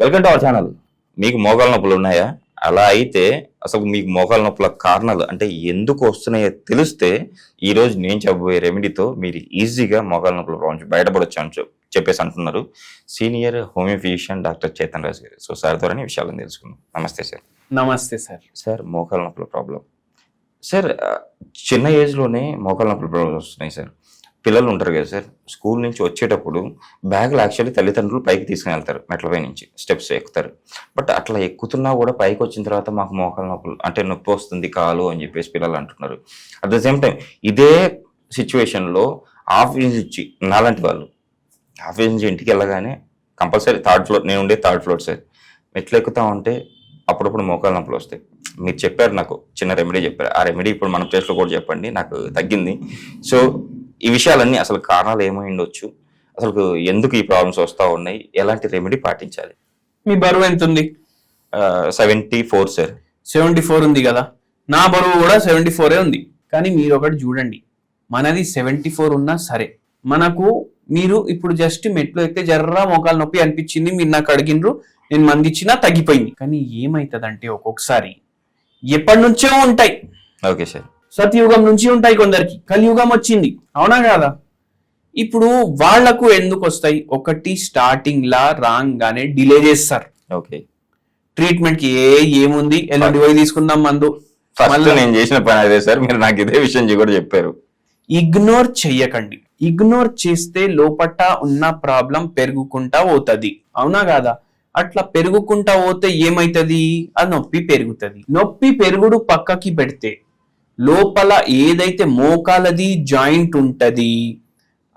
Welcome to our channel మీకు మోకాల నొప్పులు ఉన్నాయా? అలా అయితే అసలు మీకు మోకాల నొప్పుల కారణాలు అంటే ఎందుకు వస్తున్నాయో తెలిస్తే ఈ రోజు నేను చెప్పబోయే రెమెడీతో మీరు ఈజీగా మోకాల నొప్పుల ప్రాబ్లం నుంచి బయటపడొచ్చు అని చెప్- చెప్పేసి అంటున్నారు senior homeo physician doctor Chetan Raju garu. So sir ద్వారా విషయాలను తెలుసుకుందాం. నమస్తే సార్. నమస్తే సార్. సార్ మోకాల నొప్పుల ప్రాబ్లం. సార్ చిన్న ఏజ్లోనే మోకాల నొప్పుల ప్రాబ్లమ్స్ వస్తున్నాయి సార్. పిల్లలు ఉంటారు కదా సార్ స్కూల్ నుంచి వచ్చేటప్పుడు బ్యాగ్లు యాక్చువల్లీ తల్లిదండ్రులు పైకి తీసుకుని వెళ్తారు మెట్లపై నుంచి స్టెప్స్ ఎక్కుతారు. బట్ అట్లా ఎక్కుతున్నా కూడా పైకి వచ్చిన తర్వాత మాకు మోకాలు నొప్పులు అంటే నొప్పి వస్తుంది కాలు అని చెప్పేసి పిల్లలు అంటున్నారు. అట్ ద సేమ్ టైం ఇదే సిచ్యువేషన్లో ఆఫీస్ నుంచి నాలాంటి వాళ్ళు ఆఫీస్ నుంచి ఇంటికి వెళ్ళగానే కంపల్సరీ థర్డ్ ఫ్లోర్ నేను ఉండే థర్డ్ ఫ్లోర్ సార్. మెట్లు ఎక్కుతా ఉంటే అప్పుడప్పుడు మోకాలు నొప్పులు వస్తాయి. మీరు చెప్పారు నాకు చిన్న రెమెడీ చెప్పారు. ఆ రెమెడీ ఇప్పుడు మన ప్లేస్లో కూడా చెప్పండి నాకు తగ్గింది. సో ఈ విషయాలన్నీ అసలు కారణాలు ఏమై ఉండొచ్చు? అసలు ఎందుకు ఈ ప్రాబ్లమ్స్ వస్తూ ఉన్నాయి? ఎలాంటి రెమెడీ పాటించాలి? మీ బరువు ఎంత ఉంది seventy four sir seventy four ఉంది కదా. నా బరువు కూడా సెవెంటీ ఫోరే ఉంది. కానీ మీరు ఒకటి చూడండి. మనది సెవెంటీ ఫోర్ ఉన్నా సరే మనకు మీరు ఇప్పుడు జస్ట్ మెట్లు ఎక్కితే జర్రా మోకాలు నొప్పి అనిపించింది మీరు నాకు అడిగినరు నేను మంది ఇచ్చినా తగ్గిపోయింది. కానీ ఏమైతుందంటే ఒక్కొక్కసారి ఎప్పటి నుంచో ఉంటాయి. ఓకే సార్ సత్యుగం నుంచి ఉంటాయి కొందరికి. కలియుగం వచ్చింది. అవునా కాదా? ఇప్పుడు వాళ్ళకు ఎందుకు వస్తాయి? ఒకటి స్టార్టింగ్ లా రాగానే డిలే చేస్తారు. ఓకే. ట్రీట్మెంట్కి ఏ ఏముంది? ఎల్లుండి పోయి తీసుకుందాం మందు? ఫస్ట్ నేను చేసిన పని అదే సార్. మీరు నాకు ఇదే విషయం కూడా చెప్పారు. ఇగ్నోర్ చెయ్యకండి. ఇగ్నోర్ చేస్తే లోపట ఉన్న ప్రాబ్లం పెరుగుకుంటా పోతుంది. అవునా కాదా? అట్లా పెరుగుకుంటా పోతే ఏమైతది? ఆ నొప్పి పెరుగుతుంది. నొప్పి పెరుగుడు పక్కకి పెడితే లోపల ఏదైతే మోకాలది జాయింట్ ఉంటది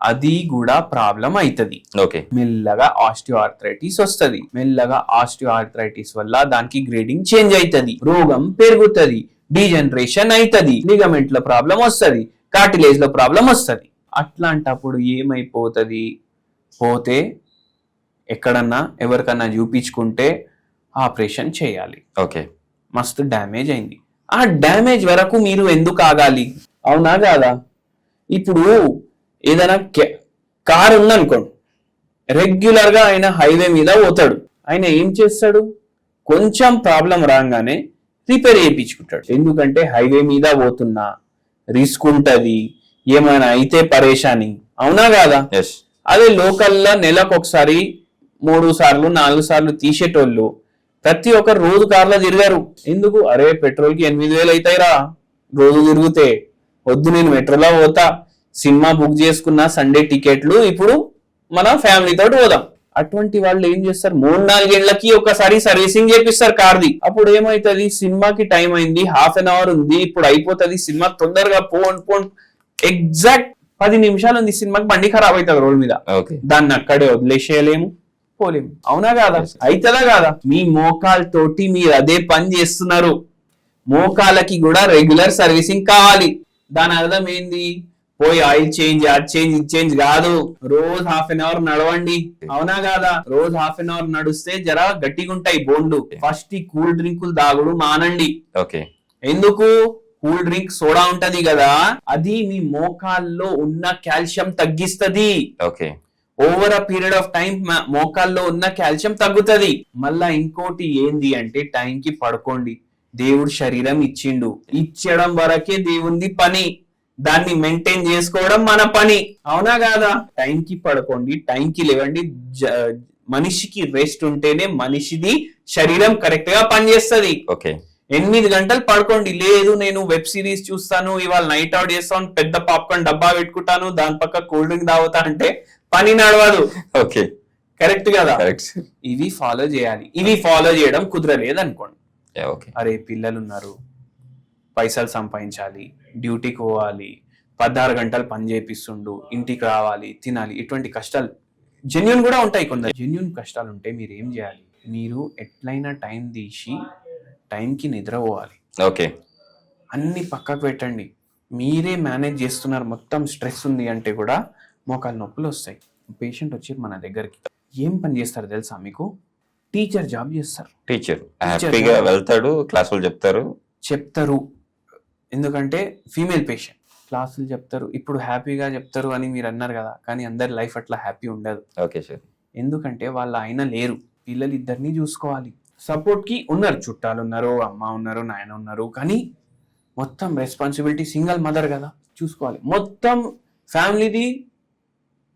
అది కూడా ప్రాబ్లం అవుతుంది ఓకే. మెల్లగా ఆస్టియోఆర్థరైటిస్ వస్తది. మెల్లగా ఆస్టియోఆర్థరైటిస్ వల్ల దానికి గ్రేడింగ్ చేంజ్ అవుతది రోగం పెరుగుతది. డీజనరేషన్ అవుతది లిగమెంట్ల ప్రాబ్లం వస్తది. కార్టిలేజ్లో ప్రాబ్లం వస్తది. అట్లాంటప్పుడు ఏమైపోతది? పోతే ఎక్కడన్నా ఎవరికన్నా చూపించుకుంటే ఆపరేషన్ చేయాలి. ఓకే. మస్తు డ్యామేజ్ అయింది. ఆ డ్యామేజ్ వరకు మీరు ఎందుకు ఆగాలి? అవునా కాదా? ఇప్పుడు ఏదైనా కార్ ఉందనుకోండి. రెగ్యులర్గా ఆయన హైవే మీద పోతాడు. ఆయన ఏం చేస్తాడు? కొంచెం ప్రాబ్లం రాగానే రిపేర్ చేయించుకుంటాడు. ఎందుకంటే హైవే మీద పోతున్నా రిస్క్ ఉంటది. ఏమైనా అయితే పరేషాని. అవునా కాదా? అదే లోకల్లో నెలకు ఒకసారి మూడు సార్లు నాలుగు సార్లు తీసేటోళ్ళు ప్రతి ఒక్కరు రోజు కార్లో తిరిగారు. ఎందుకు? అరే పెట్రోల్కి ఎనిమిది వేలు అవుతాయిరా రోజు తిరిగితే. వద్దు నేను మెట్రోలో పోతా. సినిమా బుక్ చేసుకున్న సండే టికెట్లు ఇప్పుడు మన ఫ్యామిలీ తోటి పోదాం. అటువంటి వాళ్ళు ఏం చేస్తారు? మూడు నాలుగేళ్ళకి ఒకసారి సర్వీసింగ్ చేపిస్తారు కార్ది. అప్పుడు ఏమైతది? సినిమాకి టైం అయింది హాఫ్ అన్ అవర్ ఉంది ఇప్పుడు అయిపోతది సినిమా. తొందరగా పోన్ పోన్. ఎగ్జాక్ట్ పది నిమిషాలు ఉంది సినిమాకి బండి ఖరాబ్ అవుతుంది రోడ్ మీద. ఓకే. దాన్ని అక్కడే వదిలేసేయలేము. పోలేము. అవునా కాదా? అయితదా కాదా? మీ మోకాలతోటి మీరు అదే పని చేస్తున్నారు. మోకాలకి కూడా రెగ్యులర్ సర్వీసింగ్ కావాలి. దాని అర్థం ఏంది? పోయి ఆయిల్ చేంజ్ అది చేంజ్ ఇది చేంజ్ కాదు. రోజు హాఫ్ అన్ అవర్ నడవండి. అవునా కాదా? రోజు హాఫ్ అన్ అవర్ నడుస్తే జర గట్టిగా ఉంటాయి బోండ్లు. ఫస్ట్ ఈ కూల్ డ్రింకులు దాగుడు మానండి. ఓకే. ఎందుకు? కూల్ డ్రింక్ సోడా ఉంటది కదా. అది మీ మోకాల్లో ఉన్న calcium తగ్గిస్తది. Okay. Over a period of time మోకాల్లో ఉన్న కాల్షియం తగ్గుతది. మళ్ళా ఇంకోటి ఏంది అంటే టైం కి పడుకోండి. దేవుడు శరీరం ఇచ్చిండు. ఇచ్చడం వరకే దేవుంది పని. దాన్ని మెయింటైన్ చేసుకోవడం మన పని. అవునా కాదా? టైం కి పడుకోండి టైం కి లేవండి మనిషికి రెస్ట్ ఉంటేనే మనిషిది శరీరం కరెక్ట్గా పనిచేస్తది. ఓకే ఎనిమిది గంటలు పడుకోండి. లేదు నేను వెబ్ సిరీస్ చూస్తాను ఇవాళ నైట్ అవుట్ చేస్తాను పెద్ద పాప్కార్న్ డబ్బా పెట్టుకుంటాను దాని పక్క కూల్ డ్రింక్ తాగుతా అంటే పని నడవదు. ఓకే. కరెక్ట్ కదా? కరెక్ట్. ఇవి ఫాలో చేయాలి. ఇవి ఫాలో చేయడం కుదరలేదు అనుకోండి అరే పిల్లలు ఉన్నారు పైసలు సంపాదించాలి. డ్యూటీకి పోవాలి. పదహారు గంటలు పని చేపిస్తుండు. ఇంటికి రావాలి తినాలి. ఇటువంటి కష్టాలు జెన్యున్ కూడా ఉంటాయి కొందరు. జెన్యున్ కష్టాలు ఉంటే మీరు ఏం చేయాలి? మీరు ఎట్లయినా టైం తీసి టైంకి నిద్రపోవాలి ఓకే. అన్ని పక్కకు పెట్టండి. మీరే మేనేజ్ చేస్తున్నారు. మొత్తం స్ట్రెస్ ఉంది అంటే కూడా మోకాలు నొప్పులు వస్తాయి. పేషెంట్ వచ్చి మన దగ్గరికి ఏం పని చేస్తారు తెలుసా మీకు? టీచర్ జాబ్ చేస్తారు. టీచర్. హ్యాపీగా వెళ్తాడు క్లాసులు చెప్తారు. చెప్తారు. ఎందుకంటే ఫీమేల్ పేషెంట్. క్లాసులు చెప్తారు. ఇప్పుడు హ్యాపీగా చెప్తారు అని మీరు అన్నారు కదా కానీ అందరి లైఫ్ అట్లా హ్యాపీ ఉండదు. Okay sir. ఎందుకంటే వాళ్ళ ఆయన లేరు. పిల్లలు ఇద్దరిని చూసుకోవాలి. సపోర్ట్కి ఉన్నారు. చుట్టాలు ఉన్నారు అమ్మ ఉన్నారు నాయన ఉన్నారు కానీ మొత్తం రెస్పాన్సిబిలిటీ సింగిల్ మదర్ కదా. చూసుకోవాలి. మొత్తం ఫ్యామిలీది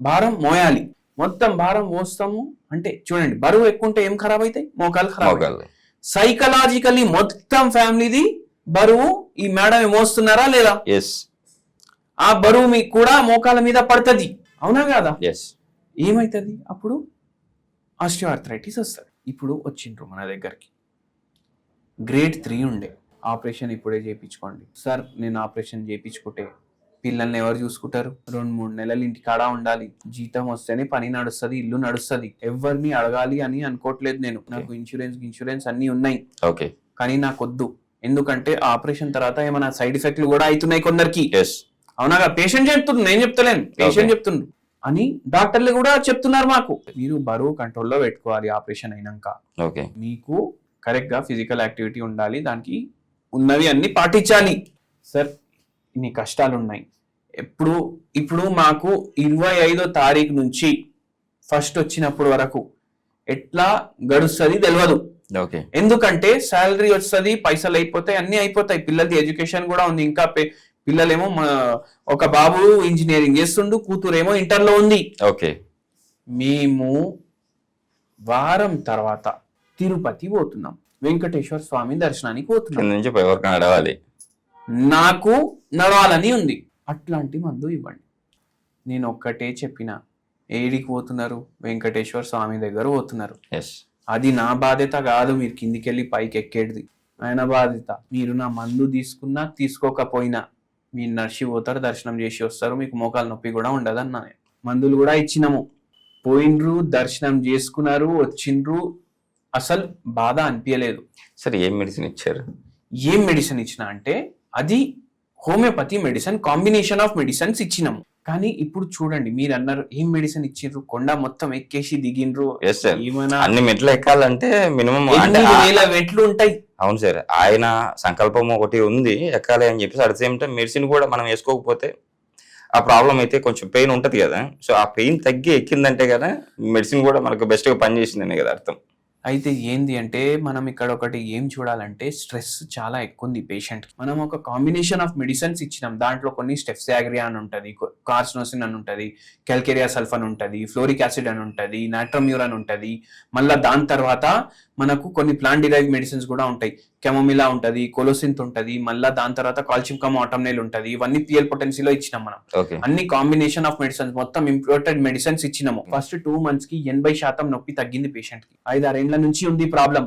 భారం మోయాలి. మొత్తం భారం మోస్తాము అంటే చూడండి బరువు ఎక్కువ ఉంటే ఏం ఖరాబ్ అవుతాయి? మోకాలు ఖరాబ్ సైకలాజికల్లీ మొత్తం ఫ్యామిలీది బరువు ఈ మేడం మోస్తున్నారా లేదా? ఎస్ ఆ బరువు మీకు కూడా మోకాల మీద పడుతుంది. అవునా కదా? ఎస్ ఏమవుతుంది అప్పుడు ఆస్టియోఆర్థరైటిస్ వస్తుంది. ఇప్పుడు వచ్చిండ్రు మన దగ్గరికి. గ్రేడ్ త్రీ ఉండే. ఆపరేషన్ ఇప్పుడే చేయించుకోండి సార్ నేను ఆపరేషన్ చేయించుకుంటే పిల్లల్ని ఎవరు చూసుకుంటారు? రెండు మూడు నెలలు ఇంటి కాడ ఉండాలి. జీతం వస్తేనే పని నడుస్తుంది ఇల్లు నడుస్తుంది. ఎవరిని అడగాలి అని అనుకోవట్లేదు నేను. నాకు ఇన్సూరెన్స్ ఇన్సూరెన్స్ అన్ని ఉన్నాయి. ఓకే. కానీ నాకు వద్దు ఎందుకంటే ఆపరేషన్ తర్వాత ఏమైనా సైడ్ ఎఫెక్ట్లు కూడా అవుతున్నాయి కొందరికి. అవునా పేషెంట్ చెప్తుండ్రు నేను చెప్తలేను. పేషెంట్. చెప్తుండ్రు అని డాక్టర్లు కూడా చెప్తున్నారు మాకు. మీరు బరువు కంట్రోల్లో పెట్టుకోవాలి ఆపరేషన్ అయినాక. ఓకే. మీకు కరెక్ట్గా ఫిజికల్ యాక్టివిటీ ఉండాలి. దానికి ఉన్నవి అన్ని పాటించాలి. సార్ ఇన్ని కష్టాలు ఉన్నాయి ఎప్పుడు ఇప్పుడు మాకు ఇరవై ఐదో తారీఖు నుంచి ఫస్ట్ వచ్చినప్పుడు వరకు ఎట్లా గడుస్తుంది తెలియదు ఓకే. ఎందుకంటే శాలరీ వస్తుంది పైసలు అయిపోతాయి అన్ని అయిపోతాయి. పిల్లలది ఎడ్యుకేషన్ కూడా ఉంది. ఇంకా పిల్లలేమో ఒక బాబు ఇంజనీరింగ్ చేస్తుండు కూతురేమో ఇంటర్లో ఉంది. ఓకే. మేము వారం తర్వాత తిరుపతి పోతున్నాం. వెంకటేశ్వర స్వామి దర్శనానికి పోతున్నాం. నుంచి నాకు నడవాలని ఉంది. అట్లాంటి మందు ఇవ్వండి. నేను ఒక్కటే చెప్పిన ఏడికి పోతున్నారు? వెంకటేశ్వర స్వామి దగ్గర పోతున్నారు. ఎస్ అది నా బాధ్యత కాదు మీరు కిందికెళ్ళి పైకి ఎక్కేది ఆయన బాధ్యత. మీరు నా మందు తీసుకున్నా తీసుకోకపోయినా మీరు నడిచి పోతారు దర్శనం చేసి వస్తారు మీకు మోకాలు నొప్పి కూడా ఉండదు అన్నా నేను. మందులు కూడా ఇచ్చినాము. పోయినరు దర్శనం చేసుకున్నారు వచ్చిండ్రు అసలు బాధ అనిపించలేదు సరే ఏం మెడిసిన్ ఇచ్చారు? ఏం మెడిసిన్ ఇచ్చిన అంటే అది homeopathy medicine combination of medicines ఇచ్చినాము. కానీ ఇప్పుడు చూడండి మీరు అన్నారు ఏం మెడిసిన్ ఇచ్చిండ్రు కొండ మొత్తం ఎక్కేసి దిగిండ్రు. అన్ని మెట్లు ఎక్కాలంటే మినిమం వేల మెట్లు ఉంటాయి. అవును సార్ ఆయన సంకల్పం ఒకటి ఉంది ఎక్కాలి అని చెప్పేసి. అట్ సేమ్ టైం మెడిసిన్ కూడా మనం వేసుకోకపోతే ఆ ప్రాబ్లం అయితే కొంచెం పెయిన్ ఉంటది కదా. సో ఆ పెయిన్ తగ్గి ఎక్కిందంటే కదా మెడిసిన్ కూడా మనకు బెస్ట్గా పనిచేసిందనే కదా అర్థం. అయితే ఏంది అంటే మనం ఇక్కడ ఒకటి ఏం చూడాలంటే స్ట్రెస్ చాలా ఎక్కువ ఉంది పేషెంట్ మనం ఒక కాంబినేషన్ ఆఫ్ మెడిసిన్స్ ఇచ్చినాం. దాంట్లో కొన్ని స్టెఫ్సాగ్రియా అని ఉంటుంది కార్సినోసిన్ అని ఉంటుంది కెల్కేరియా సల్ఫన్ ఉంటుంది ఫ్లోరిక్ యాసిడ్ అని ఉంటుంది నాట్రమ్యూర్ అని ఉంటుంది. మళ్ళీ దాని తర్వాత మనకు కొన్ని ప్లాంట్ డిరైవ్ మెడిసిన్స్ కూడా ఉంటాయి. కెమోమిలా ఉంటుంది కొలోసింత్ ఉంటుంది మళ్ళీ దాని తర్వాత కాల్షియం కమ్ ఆటమ్నేల్ ఉంటుంది. ఇవన్నీ పిఎల్ పొటెన్సీలో ఇచ్చినాం మనం. అన్ని కాంబినేషన్ ఆఫ్ మెడిసిన్స్ మొత్తం ఇంపోర్టెడ్ మెడిసిన్స్ ఇచ్చినాము. ఫస్ట్ టూ మంత్స్కి ఎనభై శాతం నొప్పి తగ్గింది పేషెంట్కి. ఐదారేండ్ల నుంచి ఉంది ప్రాబ్లం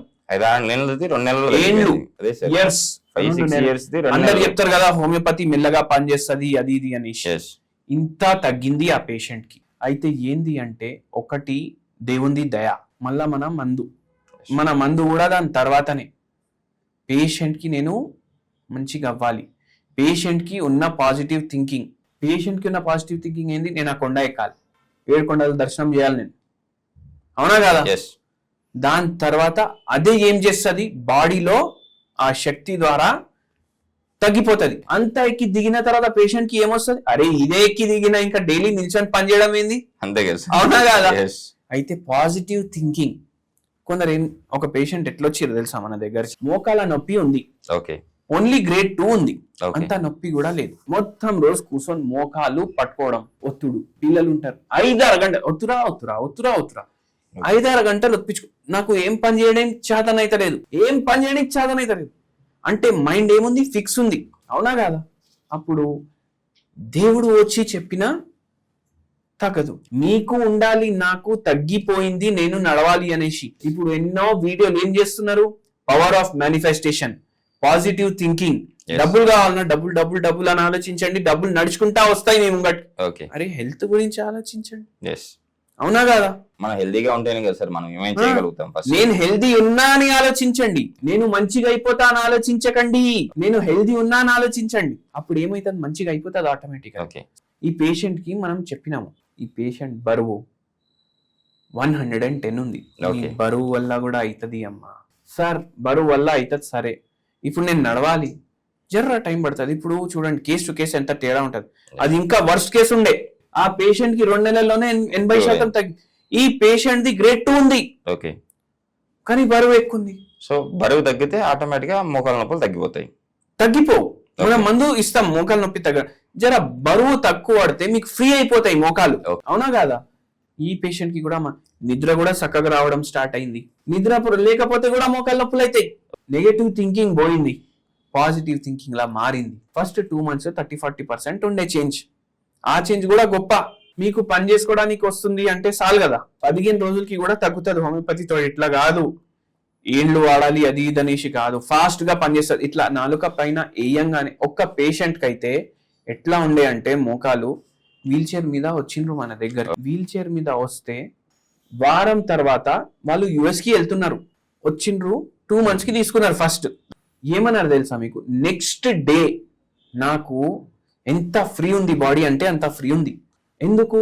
అందరు చెప్తారు కదా హోమియోపతి మెల్లగా పనిచేస్తుంది అది ఇది అనేసి. ఎస్ ఇంత తగ్గింది ఆ పేషెంట్కి. అయితే ఏంది అంటే ఒకటి దేవుంది దయ మళ్ళా మన మందు. మన మందు కూడా దాని తర్వాతనే. పేషెంట్కి నేను మంచిగా అవ్వాలి. పేషెంట్కి ఉన్న పాజిటివ్ థింకింగ్ పేషెంట్కి ఉన్న పాజిటివ్ థింకింగ్ ఏంది? నేను ఆ కొండ ఎక్కాలి. ఏడు కొండలు దర్శనం చేయాలి నేను. అవునా కదా? దాని తర్వాత అదే ఏం చేస్తుంది? బాడీలో ఆ శక్తి ద్వారా తగ్గిపోతుంది. అంత ఎక్కి దిగిన తర్వాత పేషెంట్కి ఏమొస్తుంది? అరే ఇదే ఎక్కి దిగిన ఇంకా డైలీ నిల్చొని పని చేయడం ఏంది? అంతే అవునా కదా? అయితే పాజిటివ్ థింకింగ్ కొందరు ఏం ఒక పేషెంట్ ఎట్లొచ్చారు తెలుసా మన దగ్గర మోకాల నొప్పి ఉంది. ఓకే. ఓన్లీ గ్రేడ్ టూ ఉంది. అంత నొప్పి కూడా లేదు. మొత్తం రోజు కూర్చొని మోకాలు పట్టుకోవడం ఒత్తుడు. పిల్లలు ఉంటారు ఐదారు గంటలు ఒత్తురా ఒత్తురా ఒత్తురా ఒత్తురా. ఐదారు గంటలు ఒప్పించుకో నాకు ఏం పని చేయడానికి చేతన అయితే లేదు. ఏం పని చేయడానికి చేతన అయితే లేదు. అంటే మైండ్ ఏముంది? ఫిక్స్ ఉంది. అవునా కాదా? అప్పుడు దేవుడు వచ్చి చెప్పినా తగ్గదు. మీకు ఉండాలి నాకు తగ్గిపోయింది నేను నడవాలి అనేసి. ఇప్పుడు ఎన్నో వీడియోలు ఏం చేస్తున్నారు? Power of manifestation positive thinking. డబ్బులు కావాలన్నా డబ్బులు డబ్బులు డబ్బులు అని ఆలోచించండి. డబ్బులు నడుచుకుంటా వస్తాయి మేము ఓకే అరే హెల్త్ గురించి ఆలోచించండి. అవునా కాదా? మనం హెల్దీగా ఉంటేనే కదా సార్ మనం ఏమైనా. చేయగలుగుతాం నేను హెల్దీ ఉన్నా అని ఆలోచించండి. నేను మంచిగా అయిపోతా అని ఆలోచించకండి. నేను హెల్దీ ఉన్నా అని ఆలోచించండి. అప్పుడు ఏమైతుంది? మంచిగా అయిపోతుంది ఆటోమేటిక్ ఓకే ఈ పేషెంట్కి మనం చెప్పినాము. ఈ పేషెంట్ బరువు వన్ హండ్రెడ్ అండ్ టెన్ ఉంది. బరువు వల్ల కూడా అవుతుంది అమ్మా. సార్ బరువు వల్ల అవుతుంది సరే. ఇప్పుడు నేను నడవాలి. జర్ర టైం పడుతుంది. ఇప్పుడు చూడండి కేసు టు కేసు ఎంత తేడా ఉంటది. అది ఇంకా వర్స్ట్ కేసు ఉండే. ఆ పేషెంట్కి రెండు నెలల్లోనే ఎన్- ఎనభై. శాతం తగ్గి ఈ పేషెంట్ ది గ్రేడ్ టూ ఉంది. ఓకే కానీ బరువు ఎక్కువ ఉంది. సో బరువు తగ్గితే ఆటోమేటిక్గా మోకాల నొప్పులు తగ్గిపోతాయి. తగ్గిపోవు. మనం. మందు ఇస్తాం మోకాలు నొప్పి తగ్గ జర బరువు తక్కువ పడితే మీకు ఫ్రీ అయిపోతాయి మోకాలు. అవునా కాదా? ఈ పేషెంట్కి కూడా నిద్ర కూడా చక్కగా రావడం స్టార్ట్ అయింది. నిద్ర లేకపోతే కూడా మోకాలు నొప్పులు అవుతాయి నెగటివ్ థింకింగ్ పోయింది. పాజిటివ్ థింకింగ్ లా మారింది. First two months thirty forty percent ఉండే చేంజ్ ఆ చేంజ్ కూడా గొప్ప. మీకు పని చేసుకోవడానికి వస్తుంది అంటే చాలు కదా. పదిహేను రోజులకి కూడా తగ్గుతుంది హోమియోపతితో ఇట్లా కాదు. ఏండ్లు వాడాలి అది ఇది అనేసి కాదు. ఫాస్ట్గా పనిచేస్తుంది. ఇట్లా నాలుక పైన వేయంగానే ఒక్క పేషెంట్కి అయితే ఎట్లా ఉండే అంటే మోకాలు వీల్ చైర్ మీద వచ్చిండ్రు మన దగ్గర వీల్ చైర్ మీద వస్తే వారం తర్వాత వాళ్ళు యుఎస్కి వెళ్తున్నారు. వచ్చిండ్రు టూ మంత్స్కి తీసుకున్నారు ఫస్ట్. ఏమన్నారు తెలుసా మీకు? నెక్స్ట్ డే నాకు ఎంత ఫ్రీ ఉంది బాడీ అంటే అంత ఫ్రీ ఉంది. ఎందుకు?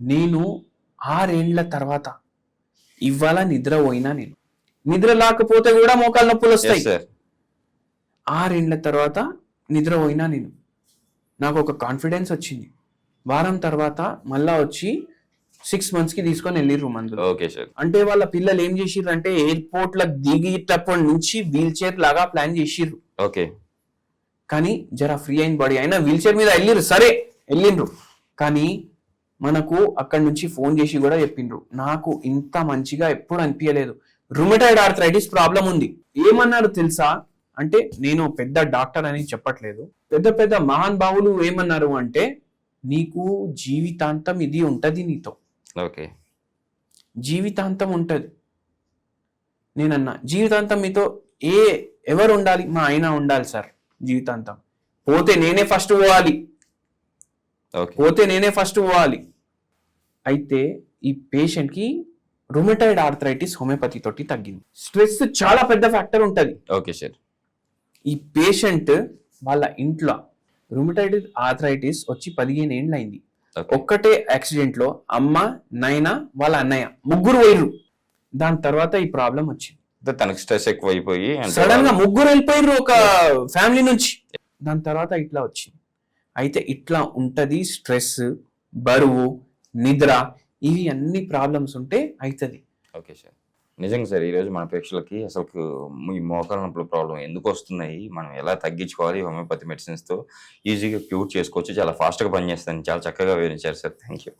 నేను ఆరేండ్ల తర్వాత ఇవాళ నిద్ర పోయినా నేను. నిద్ర లేకపోతే కూడా మోకాలు నొప్పులు వస్తాయి. సార్ ఆరేండ్ల తర్వాత నిద్ర పోయినా నేను. నాకు ఒక కాన్ఫిడెన్స్ వచ్చింది. వారం తర్వాత మళ్ళా వచ్చి సిక్స్ మంత్స్కి తీసుకొని వెళ్ళిర్రు మందులు. ఓకే సార్ అంటే వాళ్ళ పిల్లలు ఏం చేసిర్రు అంటే ఎయిర్పోర్ట్లో దిగేటప్పటి నుంచి వీల్ చైర్ లాగా ప్లాన్ చేసిర్రు. ఓకే కానీ జర ఫ్రీ అయిన బాడీ అయినా వీల్ చైర్ మీద వెళ్ళిర్రు. సరే వెళ్ళిండ్రు. కానీ మనకు అక్కడి నుంచి ఫోన్ చేసి కూడా చెప్పిండ్రు. నాకు ఇంత మంచిగా ఎప్పుడు అనిపించలేదు రుమటైడ్ ఆర్థరైటిస్ ప్రాబ్లం ఉంది. ఏమన్నారు తెలుసా? అంటే నేను పెద్ద డాక్టర్ అని చెప్పట్లేదు. పెద్ద పెద్ద మహాన్ భావులు ఏమన్నారు అంటే నీకు జీవితాంతం ఇది ఉంటది నీతో. ఓకే. జీవితాంతం ఉంటది. నేనన్నా జీవితాంతం మీతో ఏ ఎవరు ఉండాలి? మా ఆయన ఉండాలి సార్ జీవితాంతం. పోతే నేనే ఫస్ట్ పోవాలి. పోతే నేనే ఫస్ట్ పోవాలి. అయితే ఈ పేషెంట్కి రుమటైడ్ ఆర్థరైటిస్ హోమియోపతి తోటి తగ్గింది. స్ట్రెస్ చాలా పెద్ద ఫ్యాక్టర్ ఉంటది. ఓకే సార్ ఈ పేషెంట్ వాళ్ళ ఇంట్లో రుమటైడ్ ఆర్థరైటిస్ వచ్చి పదిహేను ఏండ్లు అయింది ఒక్కటే యాక్సిడెంట్లో అమ్మ నాయన వాళ్ళ అన్నయ్య ముగ్గురు పోయిర్రు. దాని తర్వాత ఈ ప్రాబ్లం వచ్చింది. తనకి స్ట్రెస్ ఎక్కువ అయిపోయి సడన్గా ముగ్గురు వెళ్ళిపోయిర్రు ఒక ఫ్యామిలీ నుంచి. దాని తర్వాత ఇట్లా వచ్చింది. అయితే ఇట్లా ఉంటది స్ట్రెస్ బరువు నిద్ర ఇవి అన్ని ప్రాబ్లమ్స్ ఉంటే అవుతుంది ఓకే సార్. నిజంగా సార్ ఈరోజు మన ప్రేక్షకులకి అసలు ఈ మోకాల నొప్పుల ప్రాబ్లం ఎందుకు వస్తున్నాయి మనం ఎలా తగ్గించుకోవాలి హోమియోపతి మెడిసిన్స్తో ఈజీగా క్యూర్ చేసుకోవచ్చు చాలా ఫాస్ట్గా పనిచేస్తాను చాలా చక్కగా వివరించారు సార్. Thank you